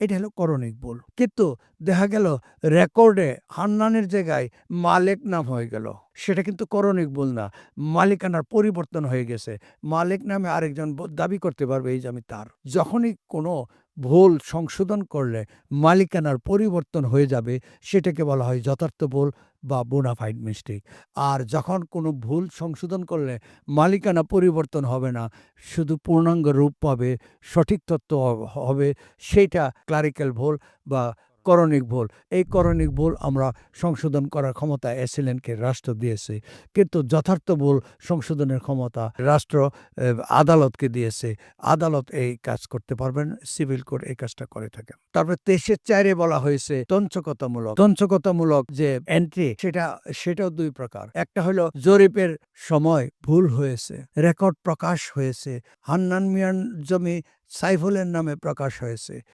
এটা হলো করণিক ভুল। কিন্তু দেখা গেল রেকর্ডে হান্নানের জায়গায় মালেক নাম হয়ে গেল। সেটা কিন্তু করণিক ভুল না। মালিকানার পরিবর্তন হয়ে গেছে। মালিক নামে আরেকজন দাবি করতে পারবে, এই যে আমি তার। যখনই কোনো ভুল সংশোধন করলে মালিকানার পরিবর্তন হয়ে যাবে, সেটাকে বলা হয় যথার্থ ভুল বা বোনাফাইড মিস্টেক আর যখন কোনো ভুল সংশোধন করলে মালিকানা পরিবর্তন হবে না, শুধু পূর্ণাঙ্গ রূপ পাবে, সঠিক তত্ত্ব হবে সেইটা ক্লারিক্যাল ভুল বা করণিক ভুল। এই করণিক ভুল আমরা সংশোধন করার ক্ষমতা এসিলেনকে রাষ্ট্র দিয়েছে। কিন্তু যথার্থ ভুল সংশোধনের ক্ষমতা রাষ্ট্র আদালতকে দিয়েছে। আদালত এই কাজ করতে পারবেন, সিভিল কোড এই কাজটা করে থাকে তারপরে তেইশের চারে বলা হয়েছে তঞ্চকতামূলক। তঞ্চকতামূলক যে এন্ট্রি সেটা, সেটাও দুই প্রকার। একটা হলো জরিপের সময় ভুল হয়েছে রেকর্ড প্রকাশ হয়েছে, হান্নান মিয়ান জমি সাইফুলের নামে প্রকাশ হয়েছে।